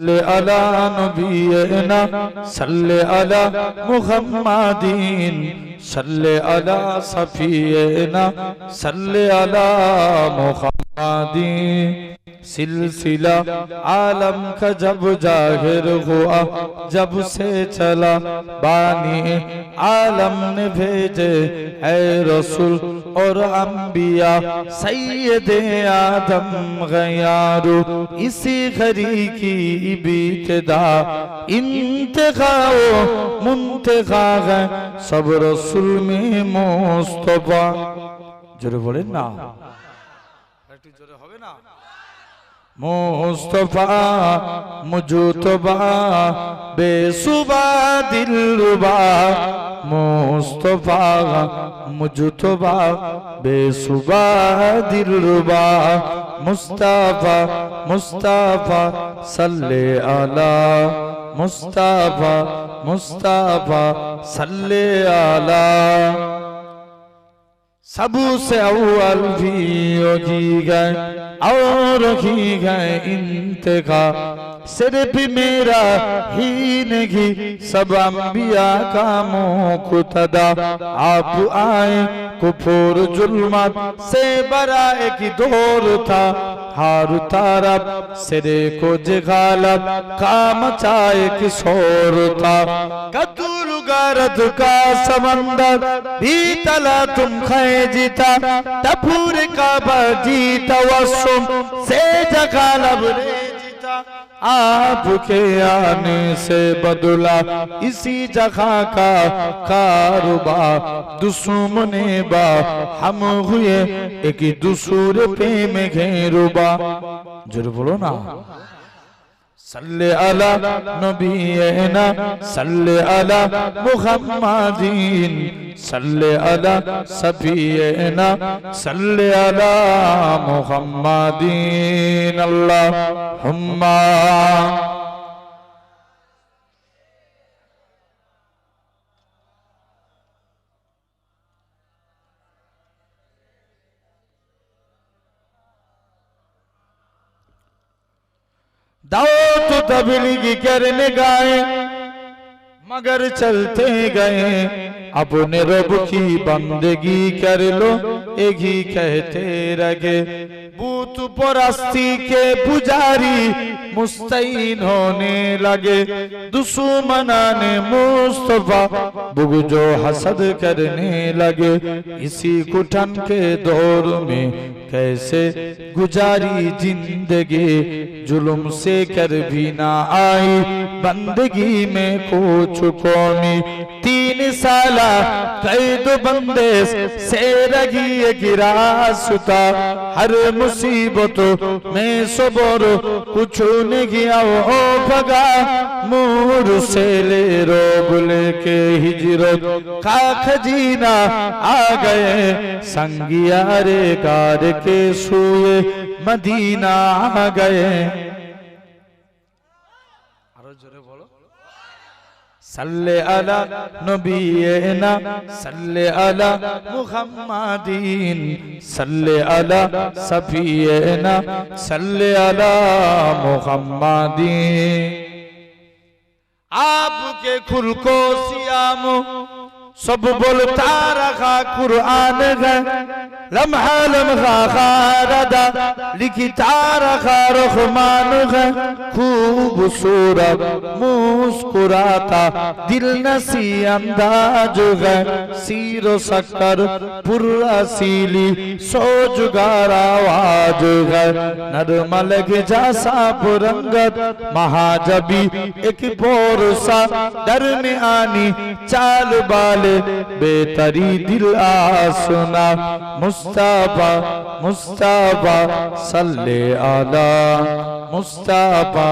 صل على نبينا صل على محمد صل على صفينا صل على محمد دی سلسلہ عالم کا جب ظاہر ہوا جب سے چلا بانی عالم نے بھیجے اے رسول اور انبیاء سید آدم غیارو اسی خری کی بیتدا انتخاؤ منتخا ہے سب رسول میں مصطفیٰ جرے بولے نا মোস্তফা, মুজুতবা, বেসুবা, দিলরুবা। মোস্তফা, মুজুতবা, বেসুবা, দিলরুবা। মুস্তাফা মুস্তাফা, সাল্লে আলা। মুস্তাফা মুস্তাফা, সাল্লে আলা। সবু সে আউয়াল ভি ও জি और ही गए इंतखा। सिर्फ़ मेरा ही नहीं, सब अम्बिया का मुख्तदा आप आए कुफोर जुल्मत से बरा एक दौर था। हार तारब सिरे को जगालब काम चाहे किशोर था कदूर गारद का समंदर भी तला तुम खे जीता टपूर का जीता वसुम से जगा लब रे जीता आपके आने से बदला इसी जगह का कारोबार दुश्मने बा हम हुए एक दूसरे पे में घेरुबा जरूर बोलो ना صلی علی نبینا صلی علی محمدین صلی علی سبینا صلی علی محمدین اللہم तबलीगी करने गए मगर चलते गए। अपने रब की बंदगी कर लो एक ही कहते रगे बूत परस्ती के पुजारी मुस्तैन होने लगे। दुश्मनाने मुस्तफ़ा बुगजो हसद करने लगे। इसी कुठन के दौर में कैसे गुजारी ज़िंदगी। जुल्म से कर भी ना आई। बंदगी में कुछ कौमी साला कैद बंदे से रगी गिरा सुता। हर मुसीबत में सबर कुछ नहीं गया ओ भगा, मूर से ले रोग लेके हिजरत। का खजीना आ गए संगिया रे कार के सुए, मदीना आ गए। সাল্লে আলা নবিয়েনা সাল্লে আলা মুহাম্মাদিন, সাল্লে আলা সাফিয়েনা, সাল্লে আলা মুহাম্মাদিন। আপকে খুলকো সিয়াম, সব বলতা রাখা কুরআন হ্যাঁ लम्हा लम्हा खारदा लिखता रखा रहमान है खूबसूरत मुस्कुराता दिल नसी अंदाज है सीरो शक्कर पुरसीली सोजुगार आवाज है नरमल के जासा पुरंगत महाजबी एक बोरसा डर में आनी चाल बाले बेतरी दिल आसना মুস্তাফা মুস্তাফা সাল্লে আলা মুস্তাফা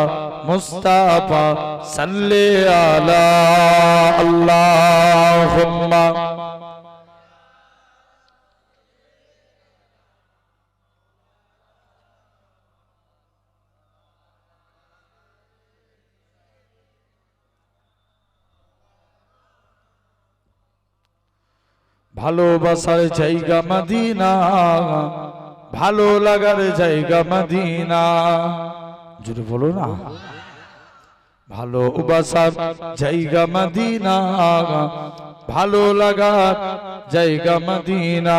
মুস্তাফা সাল্লে আলা আল্লাহুম্মা। ভালোবাসার জায়গা মদিনা, ভালো লাগার জায়গা মদিনা। জোরে বলো না। ভালোবাসার জায়গা মদিনা, ভালো লাগার জায়গা মদিনা।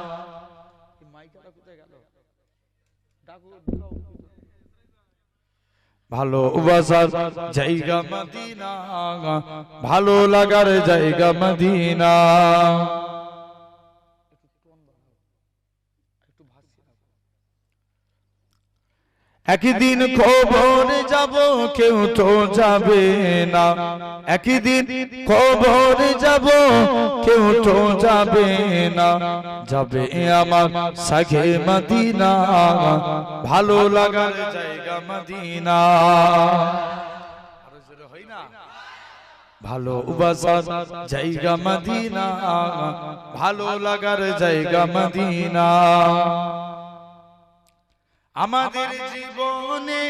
ভালোবাসার জায়গা মদিনা ভালো লাগার জায়গা মদিনা। একদিন খবর যাব কেউ তো যাবে না। একদিন খবর যাব কেউ তো যাবে না। যাবে আমার সাখে মদিনা। ভালো লাগার জায়গা মদিনা। ভালোবাসার জায়গা মদিনা। ভালো লাগার জায়গা মদিনা। আমাদের জীবনে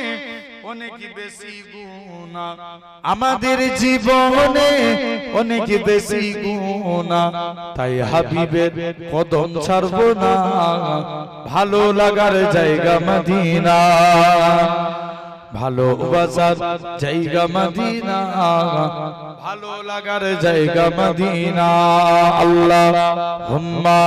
অনেক বেশি গুণা আমাদের জীবনে অনেক বেশি গুণা তাই হাবিবের কদম ছাড়ব না। ভালো লাগার জায়গা মদিনা। ভালোবাসার জায়গা মদিনা। ভালো লাগার জায়গা মদিনা। আল্লাহ হুম্মা।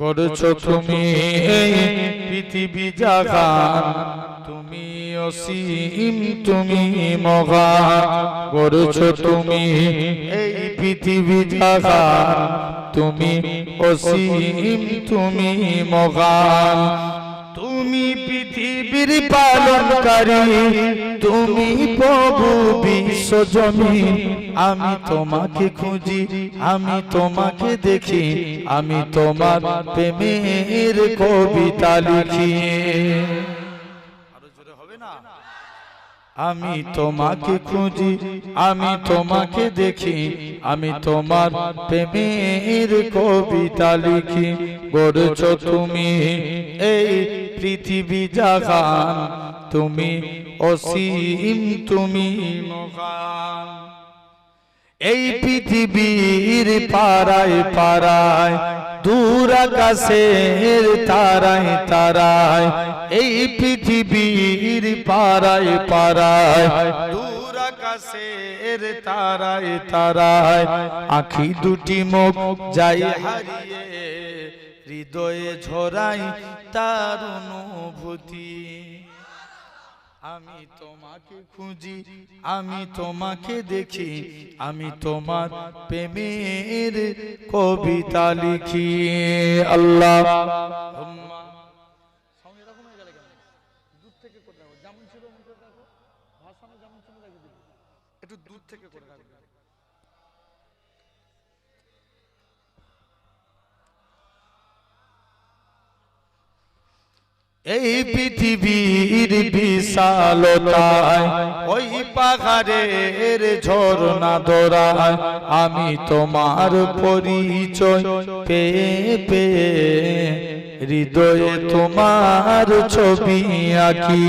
গড়ছ তুমি পৃথিবী জাগান। তুমি অসীম তুমি মগা গড়ছ তুমি এই পৃথিবী জাগান। তুমি অসীম তুমি মগান তুমি পৃথিবীর পালনকারী, তুমি প্রভু বিশ্বজমি আমি তোমাকে খুঁজি, আমি তোমাকে দেখি, আমি তোমার প্রেমের কবিতা লিখি। আমি তোমাকে খুঁজি আমি তোমাকে দেখি আমি তোমার প্রেমের কবিতা লিখি। গড়ছ তুমি এই পৃথিবী জাগান তুমি অসীম তুমি এই পৃথিবীর পাড়ায় পাড়ায় দূর আকাশের তারায় তারায়, এই পৃথিবীর পাড়ায় পাড়ায়। দূর আকাশের তারায় তারায়, আখি দুটি মুখ যাই হারিয়ে, হৃদয়ে ঝরাই তার অনুভূতি। আমি তোমাকে খুঁজি আমি তোমাকে দেখি আমি তোমার প্রেমের কবিতা লিখি। আল্লাহ একটু দূর থেকে করে রাখবে এই পৃথিবীর বিশালতায়, ওই পাহাড়ের ঝর্ণা দোরায় আমি তোমার পরিচয় পে পে হৃদয়ে তোমার ছবি আঁকি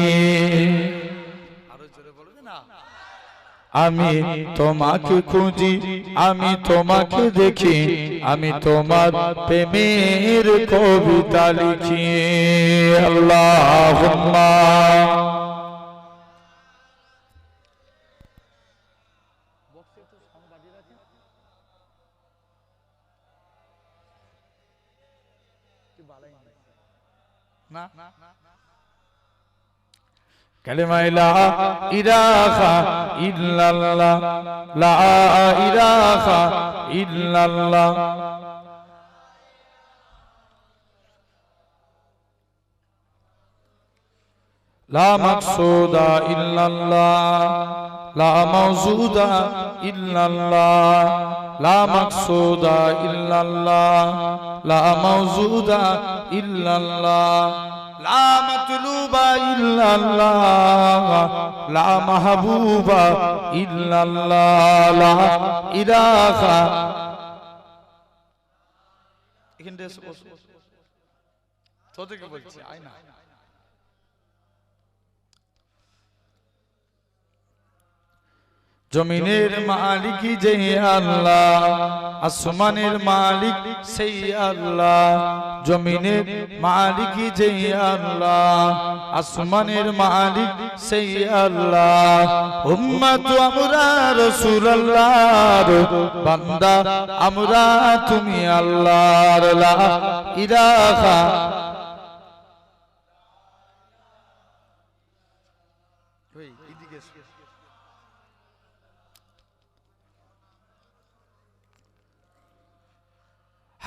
আমি তোমাকে খুঁজি আমি তোমাকে দেখি আমি তোমার প্রেমের কবিতা লিখি। আল্লাহ না কালেমা ইলাহা ইলাহা ইল্লাল্লাহ, লা ইলাহা ইল্লাল্লাহ। লা মাকসুদা ইল্লাল্লাহ, লা মাউজুদা ইল্লাল্লাহ। লা মাকসুদা ইল্লাল্লাহ, লা মাউজুদা ইল্লাল্লাহ। লা মাতলুবা লা মাহবুবা ইল্লাল্লাহ লা ইলাহা। এখানে বলছি আয় না জমিনের মালিক যে আল্লাহ, আসমানের মালিক সেই আল্লাহ, জমিনের মালিক যে আল্লাহ, আসমানের মালিক সেই আল্লাহ। উম্মত আমরা রাসূলুল্লাহর বান্দা, আমরা তুমি আল্লাহর ইলাহা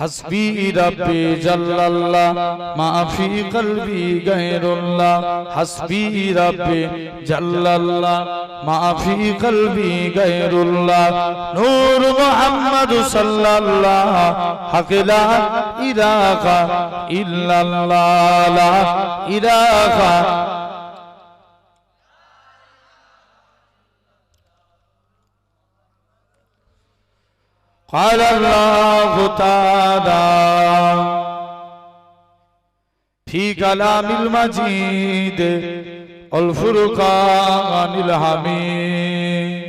হাসবি রব্বি জাল্লাল্লাহ মাফি কলবি গায়রুল্লাহ। হাসবি রব্বি জল্লাল্লাহ মাফি কলবি গায়রুল্লাহ। নূর মুহাম্মদ সাল্লাল্লাহ হাকিলা ইরাকা ইল্লাল্লাহ ইরাকা قال الله تعالى في كلام المجيد الفرقان الحميد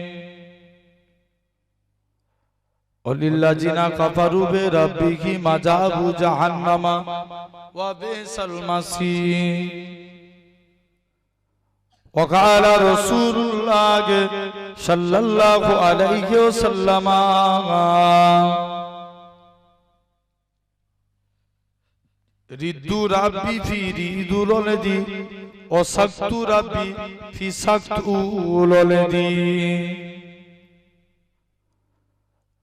وللذين كفروا بربهم عذاب جهنم وبئس المصير وقال رسول الله صلى الله عليه وسلم রিদু রাব্বি ফি রিদুল ওলদি ও সাকতু রাব্বি ফি সাকতুল ওলদি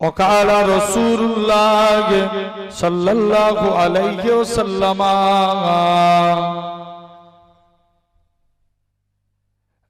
وقال رسول الله صلى الله عليه وسلم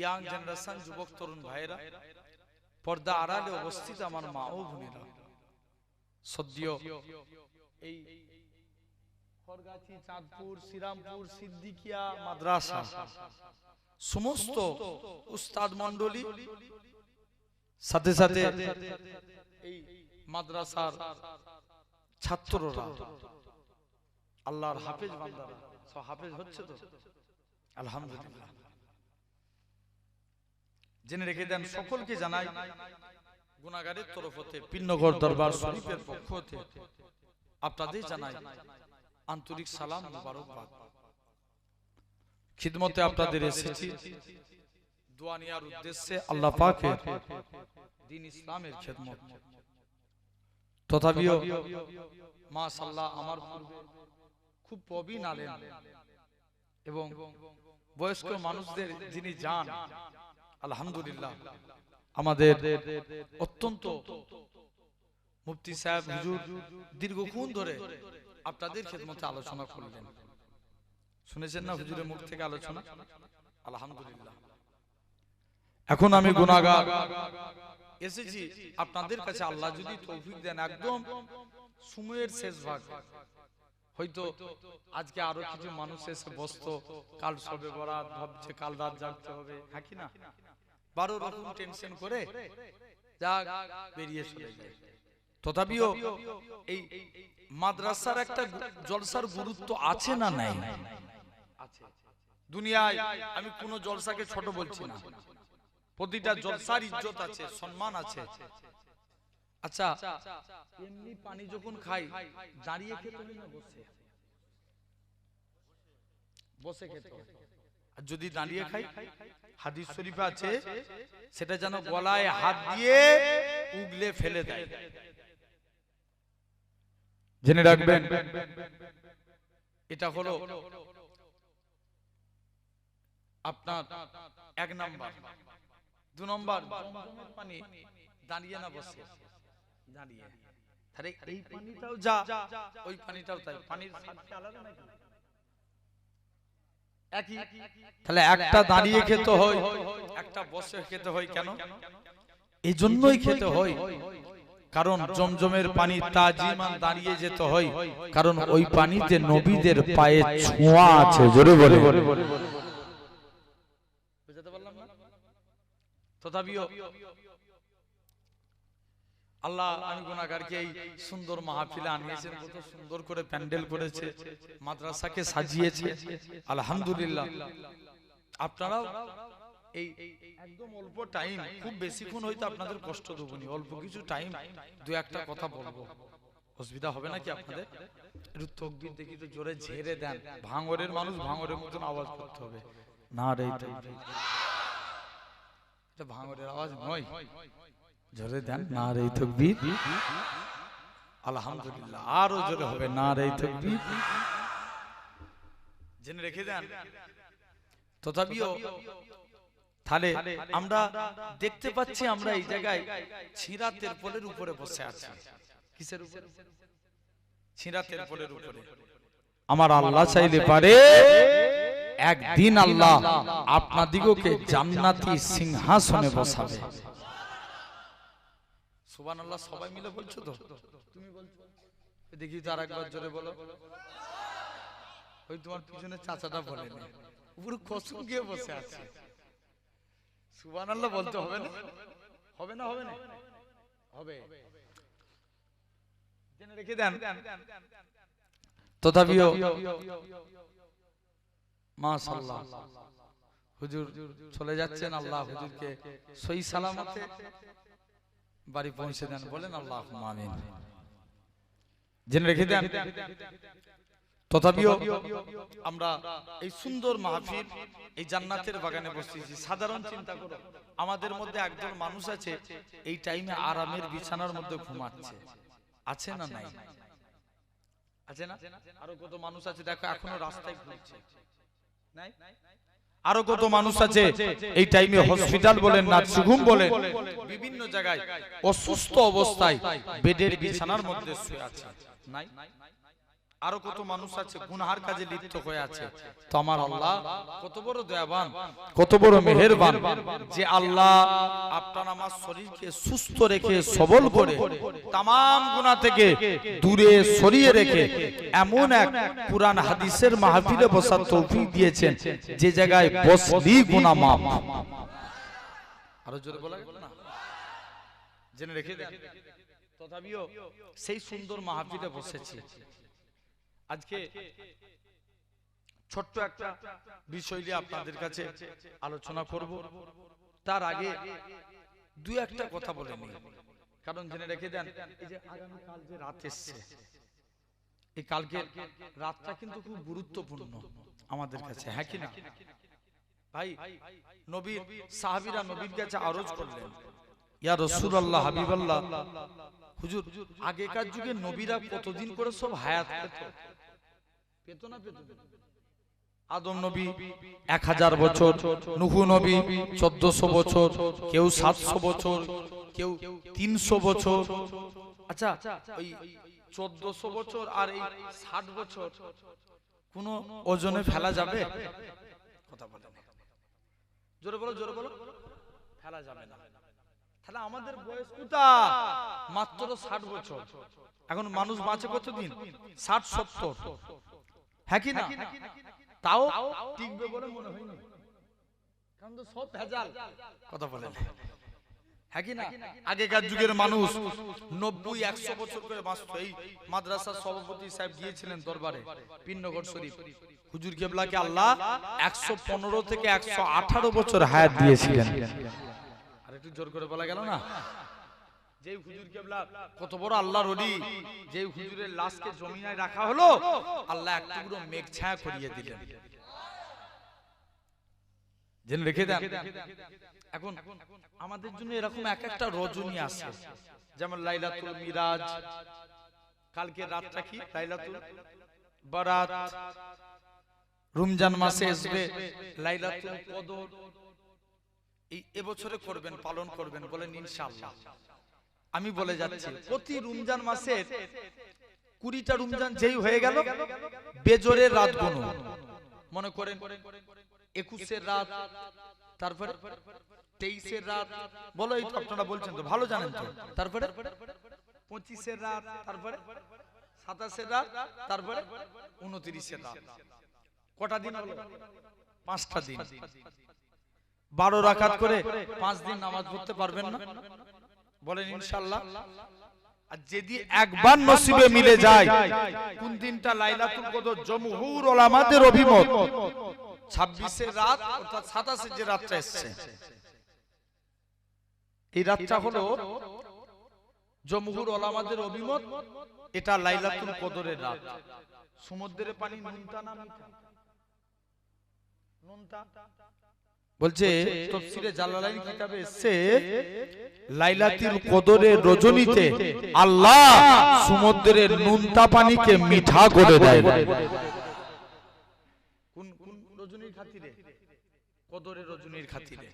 ইয়াং জেনারেশন যুবক, তরুণ ভাইরা পর্দা আড়ালে অবস্থিত আমার মা ও বোনেরা। সদ্য এই খড়গাছি, চাঁদপুর, শ্রীরামপুর, সিদ্দিকিয়া, মাদ্রাসা, সমস্ত উস্তাদ মন্ডলী সাথে সাথে এই মাদ্রাসার ছাত্ররা, আল্লাহর হাফেজ বান্দারা, সব হাফেজ হচ্ছে তো? আলহামদুলিল্লাহ। জেনে রেখে দেন সকলকে জানাই গুনাগারের তরফ হতে পিন্নগর দরবার শরীফের পক্ষ হতে। আপনাদের জানাই আন্তরিক সালাম মুবারকবাদ। খিদমতে আপনাদের এসেছি। দোয়া নেওয়ার উদ্দেশ্যে আল্লাহ পাকের দিন ইসলামের খেদমত। তথাপিও মাশাল্লাহ আমার পূর্বে খুব প্রবীণ আলেন এবং বয়স্ক মানুষদের যিনি যান আলহামদুলিল্লাহ। আমাদের অত্যন্ত মুফতি সাহেব হুজুর দীর্ঘক্ষণ ধরে আপনাদের খেদমতে আলোচনা করলেন। শুনেছেন না হুজুরের মুখ থেকে আলোচনা? আলহামদুলিল্লাহ। এখন আমি গুনাগার এসেছি, আপনাদের কাছে আল্লাহ যদি তৌফিক দেন, একদম সময়ের শেষ ভাগ। হয়তো আজকে আরও কিছু মানুষ এসে বসতো, কাল সবে বরাত ভাবছে, কাল রাত জাগতে হবে হ্যাঁ কি না? বারো রকম টেনশন করে যাক বেরিয়ে চলে তথাপিও এই মাদ্রাসার একটা জলসার গুরুত্ব আছে না নাই? দুনিয়ায় আমি কোন জলসাকে ছোট বলছি না। প্রতিটা জলসার ইজ্জত আছে, সম্মান আছে। আচ্ছা এমনি পানি যখন খাই, দাঁড়িয়ে খেতে না বসে? বসে খেতে। আর যদি দাঁড়িয়ে খাই? হাদিস শরীফে আছে সেটা যেন গলায় হাত দিয়ে উগলে ফেলে দেয়। জেনে রাখবেন এটা হলো আপনার এক নাম্বার। দু নম্বর পানি দাঁড়িয়ে না বসে। দাঁড়িয়ে। তাহলে এই পানিটাও যা ওই পানিটাও তাই। পানির আলাদা নাকি? তাহলে একটা দাঁড়িয়ে খেতে হয় একটা বসে খেতে হয় কেন? এই জন্যই খেতে হয়। কারণ জমজমের পানি তাজিমান দাঁড়িয়ে যেতে হয়। কারণ ওই পানিতে নবীদের পায়ে ছোঁয়া আছে জোরে বলে বুঝাতে পারলাম না? তথাপিও আল্লাহ আমি গুনাহগারকে এই সুন্দর মাহফিলে আনিয়েছেন, কত সুন্দর করে প্যান্ডেল করেছে, মাদ্রাসাকে সাজিয়েছে। আলহামদুলিল্লাহ। আপনারাও এই একদম অল্প টাইম খুব বেশিক্ষণ হয়তো আপনাদের কষ্ট দেবনি, অল্প কিছু টাইম দু একটা কথা বলব। অসুবিধা হবে নাকি আপনাদের? একটু দেখি তো জোরে ঝেড়ে দেন। ভাঙরের মানুষ ভাঙরের মতন আওয়াজ করতে হবে। না রে এটা ভাঙরের আওয়াজ নয়। জোরে দেন না রে তকবির। আলহামদুলিল্লাহ, আরও জোরে হবে না রে তকবির। জেনে রেখে দেন তথাপিও তাহলে আমরা দেখতে পাচ্ছি আমরা এই জায়গায় ছিঁড়া তেরপলের উপরে বসে আছি। কিসের উপরে? ছিঁড়া তেরপলের উপরে। আমার আল্লাহ চাইলে পারে, একদিন আল্লাহ আপনাদিগকে জান্নাতি সিংহাসনে বসাবে। সুবান আল্লাহ সবাই মিলে বলছো তো? তুমি বলছো। দেখি তো আর একবার জোরে বলো। ওই তোমার পিছনে চাচাটা বলেনি পুরো কসম গিয়ে বসে আছে। সুবান আল্লাহ বলতে হবে না? হবে না হবে না? হবে। জেনে রেখে দেন। তথাপিও মাশাআল্লাহ। হুজুর চলে যাচ্ছেন আল্লাহ হুজুরকে সই সালামতে। বাড়ি পৌঁছে দেন বলেন আল্লাহ আমিন। জেনে রেখে দেন তথাপিও আমরা এই সুন্দর মাহফিল এই জান্নাতের বাগানে বসেছি সাধারণ চিন্তা করো আমাদের মধ্যে একজন মানুষ আছে এই টাইমে আরামের বিছানার মধ্যে ঘুমাচ্ছে। আছে না নাই? আছে না? আরও কত মানুষ আছে দেখো এখনও রাস্তায় ঘুরছে। নাই? আরও কত মানুষ আছে। এই টাইমে হসপিটাল বলেন না সুঘুম বলেন বিভিন্ন জায়গায় অসুস্থ অবস্থায় বেডের বিছানার মধ্যে শুয়ে আছে। নাই? আরও কত মানুষ আছে গুনহার কাজে লিপ্ত হয়ে আছে। তো আমার আল্লাহ কত বড় দয়াবান কত বড় মেহেরবান। যে আল্লাহ আপনার আমার শরীরকে সুস্থ রেখে সবল করে তাম গুনাহ থেকে দূরে সরিয়ে রেখে এমন এক পুরান হাদিসের মাহফিলে বসার তৌফিক দিয়েছেন যে জায়গায় বসলি গুনাহ মাফ। আরও জোরে বলা না? জেনে রেখে তথাপিও সেই সুন্দর মাহফিলে বসেছি। আজকে ছোট্ট একটা বিষয় নিয়ে আপনাদের কাছে আলোচনা করব। তার আগে দু একটা কথা বলে নিই। কারণ জেনে রেখে দেন এই যে আগামী কাল যে রাত এসছে এই কালকে রাতটা কিন্তু খুব গুরুত্বপূর্ণ আমাদের কাছে হ্যাঁ কি না? ভাই নবীর সাহাবীরা নবীর কাছে আরজ করলেন ইয়া রসুল আল্লাহ রাসূলুল্লাহ হাবিবাল্লাহ হুজুর আগেকার যুগে নবীরা কতদিন করে সব হায়াত পেত? পেত না পেত আদম নবী এক হাজার বছর নুহু নবী চোদ্দশো বছর কেউ সাতশো বছর কেউ তিনশো বছর। আচ্ছা ওই চোদ্দশো বছর আর এই ষাট বছর। কোন ওজনে ফেলা যাবে? কথা বলে জোরে বলো জোরে বলো। ফেলা যাবে না। তাহলে আমাদের বয়স মাত্র ষাট বছর। এখন মানুষ বাঁচে কতদিন? ষাট সত্তর। হ্যাঁ কি না? তাও টিকবে বলে মনে হয়নি। কারণ তো সব ভেজাল। কথা বলেন। হ্যাঁ কি না? আগেকার যুগের মানুষ নব্বই একশো বছর করে বাঁচত। এই মাদ্রাসার সভাপতি সাহেব গিয়েছিলেন দরবারে পিন্নগর শরীফ। হুজুর কেবলাকে আল্লাহ একশো পনেরো থেকে একশো আঠারো বছর হায়াত দিয়েছিলেন। একটু জোর করে বলা গেল না? যে হুজুর কত বড় আল্লাহ রলি যে হুজুরের লাশকে জমিনায় রাখা হলো, আল্লাহ মেঘ ছায়া করিয়ে দিলেন। রেখে দেন। এখন আমাদের জন্য এরকম এক একটা রজনী আছে। যেমন লাইলাতুল মিরাজ। কালকে রাতটা কি? লাইলাতুল বারাত। রমজান মাসে আসবে লাইলাতুল কদর। এই এবছরে করবেন পালন করবেন বলেন ইনশাআল্লাহ। আমি বলে যাচ্ছি প্রতি রমজান মাসের কুড়িটা রমজান যেই হয়ে গেল বেজরের রাত গুনো। মনে করেন একুশের রাত তারপরে তেইশের রাত বলো এই আপনারা বলছেন তো ভালো জানেন তো। তারপরে? পঁচিশের রাত তারপরে? সাতাশের রাত তারপরে? উনত্রিশের রাত। কটা দিন হলো? পাঁচটা দিন। বারো রাকাত করে পাঁচ দিন নামাজ পড়তে পারবেন না? বলেন ইনশাল্লাহ আর যদি একবার নসিবে মিলে যায় কোন দিনটা লাইলাতুল কদর জমহুর ওলামাদের অভিমত? 26 এর রাত অর্থাৎ 27 এর যে রাতটা এসেছে। এই রাতটা হলো জমহুর ওলামাদের অভিমত। এটা লাইলাতুল কদরের রাত। সমুদ্রের পানি নুনটা না মিঠা? নুনটা? বলছে তফসিরে জালালাইন কিতাবে এসেছে লাইলাতুল কদরের রজনীতে আল্লাহ সমুদ্রের নুনতা পানিকে মিঠা করে দেয়। কোন কোন রজনীর খাতিরে? কদরের রজনীর খাতিরে।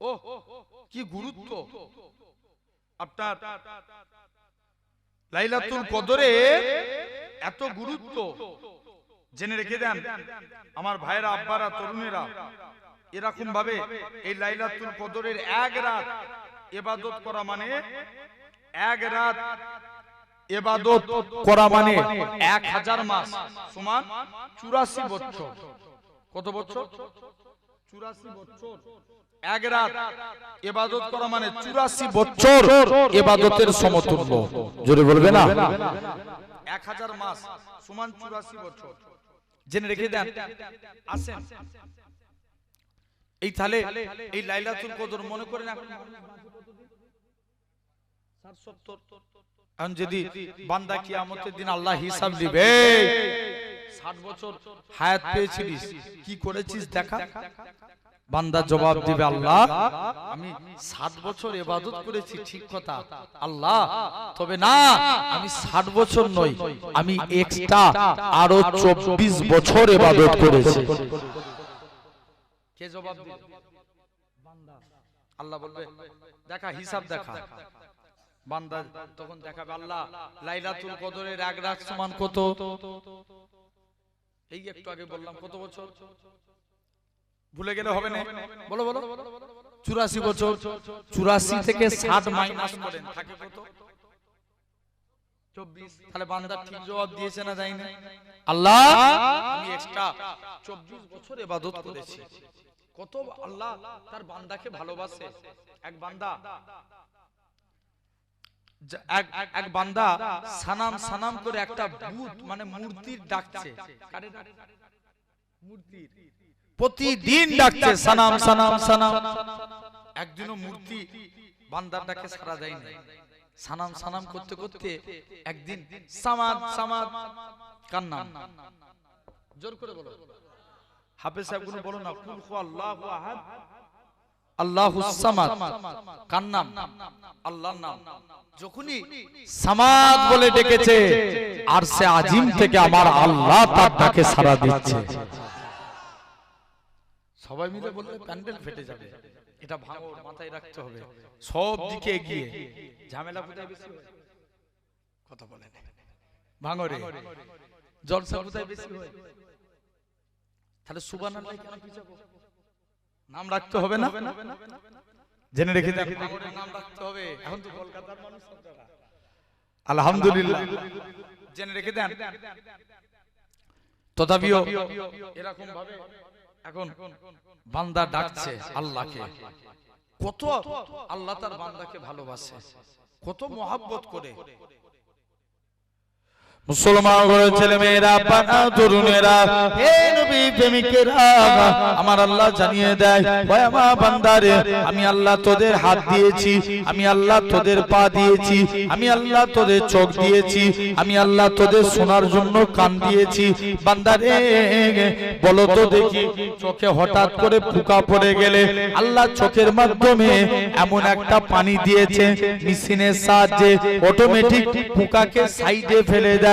ও কি গুরুত্ব। আপনার লাইলাতুল কদরে এত গুরুত্ব। জেনে রেখে দেন, আমার ভাইরা আব্বারা, তরুণেরা এরকম ভাবে এই লাইলাতুল কদরের এক রাত এবাদত করা মানে এক রাত এবাদত করা মানে এক হাজার মাস সমান চুরাশি বছর। কত বছর? চুরাশি বছর। এক রাত এবাদত করা মানে চুরাশি বছর এবাদতের সমতুল্য। জোরে বলবে না? এক হাজার মাস সমান চুরাশি বছর। জেনে রেখে দেন। আসেন। এই তাহলে এই লাইলাতুল কদর মনে করেন এখন। এখন। যদি বান্দা কিয়ামতের দিন আল্লাহ হিসাব দিবে। ষাট বছর। হায়াত পেয়েছিলিস। কি করেছিস দেখা। বান্দা জবাব দিবে আল্লাহ। আমি ষাট বছর এবাদত করেছি ঠিক কথা। আল্লাহ তবে না আমি ষাট বছর নই আমি এক্সট্রা আরও চব্বিশ বছর এবাদত করেছি। কে জবাব আল্লাহ বলবে দেখা হিসাব দেখা। বান্দা তখন দেখাবে আল্লাহ লাইলাতুল কদরের এক রাত সমান কত? এই একটু আগে বললাম কত বছর? ভুলে গেলে হবে না। বলো বলো। চুরাশি বছর চুরাশি থেকে ষাট মাইনাস করেন। থাকে কত? চব্বিশ। তাহলে বান্দা ঠিক জবাব দিয়েছে না যাই না আল্লাহ আমি এক্সট্রা চব্বিশ বছর এবাদত করেছি। কত আল্লাহ তার বান্দাকে ভালোবাসে? এক বান্দা। এক এক বান্দা সানাম সানাম করে একটা ভূত মানে মূর্তির ডাকছে? মূর্তির। প্রতিদিন ডাকছে সানাম সানাম সানাম একদিনও মূর্তি বান্দার ডাকে সারা দেয় না সানাম সানাম করতে করতে একদিন সামাদ সামাদ। কার নাম? জোর করে বলো। হাফেজ সাহেবগুলো বলো না কুল হু আল্লাহু আহাদ। আল্লাহু সামাদ। কার নাম? আল্লাহর নাম। যখনই সামাদ বলে ডেকেছে আর সে আজিম থেকে আমার আল্লাহ তার ডাকে সারা দিচ্ছে। সবাই মিলে বললে প্যান্ডেল ফেটে যাবে। এটা ভাঙো মাথায় রাখতে হবে। সব দিকে এগিয়ে। ঝামেলা কোথায় বেশি হয় কথা বলে ভাঙরে জলসা কোথায় বেশি হয়? তাহলে সুবান কেন পিছাবো? নাম রাখতে হবে না? জেনে রেখে দেন। নাম রাখতে হবে। এখন তো কলকাতার মানুষ আলহামদুলিল্লাহ। জেনে রেখে দেন। তথাপিও এরকম ভাবে এখন বান্দা ডাকছে আল্লাহকে। কত আল্লাহ তার বান্দাকে ভালোবাসে কত মহাব্বত করে। ছেলে মেয়েরা পানা তরুণেরা, হে নবী প্রেমিকেরা, আমার আল্লাহ জানিয়ে দেয়, ভয় বান্দারে, আমি আল্লাহ তোদের হাত দিয়েছি, আমি আল্লাহ তোদের পা দিয়েছি, আমি আল্লাহ তোদের চোখ দিয়েছি, আমি আল্লাহ তোদের শোনার জন্য কান দিয়েছি। বান্দারে, বলো তো দেখি, চোখে হঠাৎ করে পোকা পড়ে গেলে আল্লাহ চোখের মাধ্যমে এমন একটা পানি দিয়েছে, মেশিনের সাহায্যে অটোমেটিক পোকাকে সাইডে ফেলে দেয়।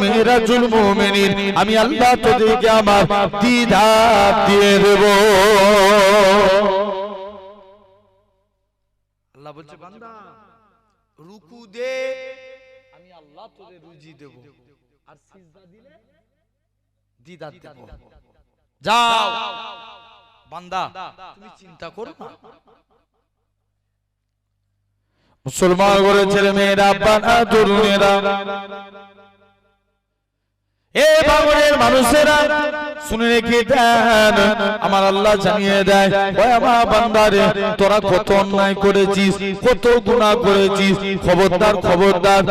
মিরাজুল মুমিনিন আমি আল্লাহ তোদেরকে আমার দিদার দিয়ে দেব। আল্লাহ বলছে বান্দা রুকু দে আমি আল্লাহ তোদের রুজি দেব। আর সিজদা দিলে দিদার দেব। যাও। বান্দা তুমি চিন্তা করো না। মুসলমান করে ছেলে মেয়েরা বানা তরুণেরা মানুষেরা, শুনে রেখে দেন, আমার আল্লাহ জানিয়ে দেয় তোরা কত অন্যায় করেছিস, কত করেছিস, খবরদার খবরদার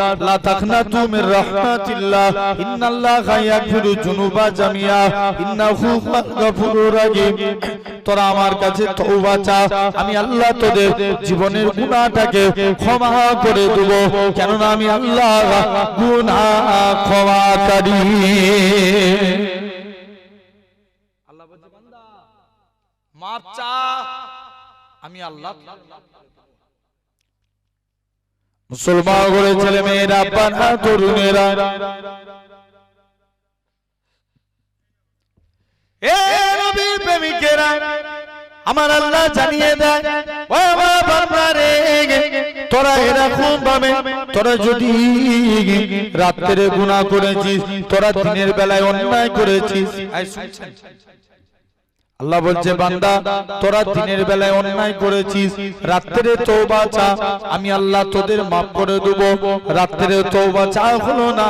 আমার কাছে আমি আল্লাহ তোদের জীবনের গুনাহটাকে ক্ষমা করে দেব, কেননা আমি আল্লাহ গুনাহ ক্ষমাকারী। আল্লাহ বলছে, বান্দা, মাপ চা, আমি আল্লাহ মুসলমান করে ছেলে মেয়েরা বানা তরুণেরা। এ নবীর প্রেমিকেরা আমার আল্লাহ জানিয়ে দেয় বাবা রে, তোরা এরকম ভাবে তোরা যদি রাত্রে গুণা করেছিস, তোরা দিনের বেলায় অন্যায় করেছিস? আল্লাহ বলছে বান্দা তোরা দিনের বেলায় অন্যায় করেছিস রাত্রে তওবা চা আমি আল্লাহ তোদের মাফ করে দেব রাত্রে তওবা চা হলো না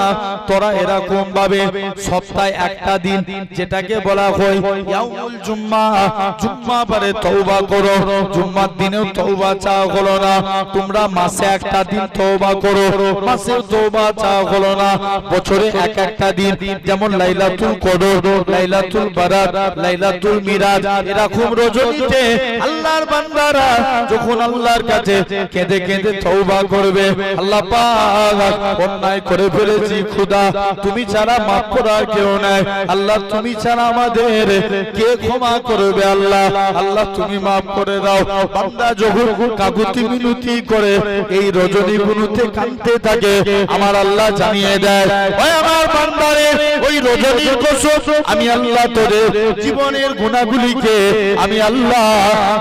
তোরা এরকম ভাবে সপ্তাহে একটা দিন যেটাকে বলা হয় ইয়াউমুল জুম্মা জুম্মা বারে তওবা করো জুম্মার দিনেও তওবা চা হলো না তোমরা মাসে একটা দিন তওবা করো মাসে তওবা চা হলো না বছরে এক একটা দিন যেমন লাইলাতুল কদর লাইলাতুল বারাত লাইলাতুল মিরাজ এরকম রজনীতে। আল্লাহর বান্দারা যখন আল্লাহর কাছে কেঁদে কেঁদে তওবা করবে, আল্লাহ পাক অন্যায় করে ফেলেছি, খোদা, তুমি ছাড়া মাফ করার কেউ নাই। আল্লাহ, তুমি ছাড়া আমাদের কে ক্ষমা করবে, আল্লাহ? আল্লাহ, তুমি মাফ করে দাও। বান্দা যখন মিনতি করে, এই রজনী গুনুতে কাঁদতে থাকে, আমার আল্লাহ জানিয়ে দেয়, ওই আমার বান্দারে, ওই কসম, আমি আল্লাহ তোদের জীবনের গুণাগুলিকে আমি আল্লাহ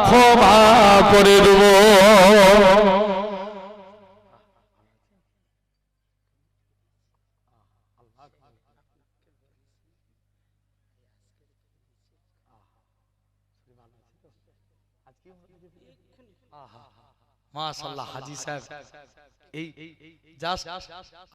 ক্ষমা করে দেব মাশাআল্লাহ হাজি সাহেব এই জাস্ট